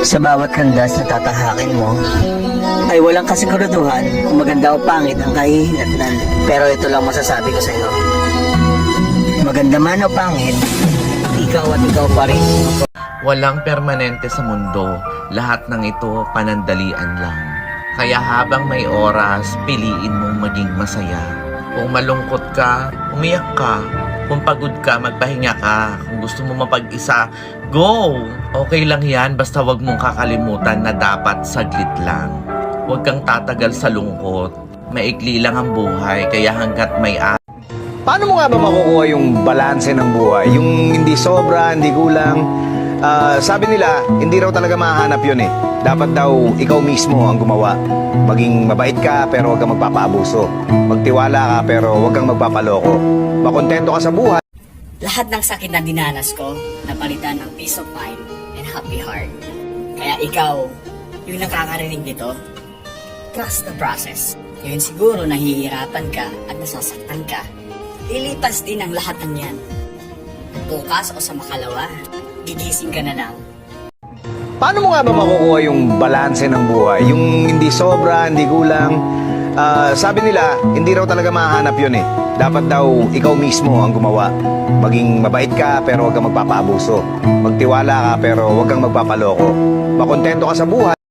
Sa bawat landas na tatahakin mo, ay walang kasiguraduhan kung maganda o pangit ang kahihinatnan. Pero ito lang masasabi ko sa iyo. Maganda man o pangit, ikaw at ikaw pa rin. Walang permanente sa mundo. Lahat ng ito panandalian lang. Kaya habang may oras, piliin mong maging masaya. Kung malungkot ka, umiyak ka. Kung pagod ka, magpahinga ka. Kung gusto mo mapag-isa, go! Okay lang yan, basta wag mong kakalimutan na dapat saglit lang. Huwag kang tatagal sa lungkot. Maikli lang ang buhay, kaya hanggat may Paano mo nga ba makukuha yung balanse ng buhay? Yung hindi sobra, hindi kulang. Ah, sabi nila, hindi raw talaga mahanap yun eh. Dapat daw ikaw mismo ang gumawa. Maging mabait ka pero huwag kang magpapaabuso. Magtiwala ka pero huwag kang magpapaloko. Makontento ka sa buhay. Lahat ng sakit na dinanas ko, napalitan ng peace of mind and happy heart. Kaya ikaw, yung nakakarinig nito, trust the process. Ngayon siguro nahihirapan ka at nasasaktan ka. Lilipas din ang lahat ng yan. Bukas o sa makalawa, gigising ka na lang. Paano mo nga ba makukuha yung balanse ng buhay? Yung hindi sobra, hindi kulang. Ah, sabi nila, hindi raw talaga mahanap yun eh. Dapat daw ikaw mismo ang gumawa. Maging mabait ka pero huwag kang magpapaabuso. Magtiwala ka pero huwag kang magpapaloko. Makontento ka sa buhay.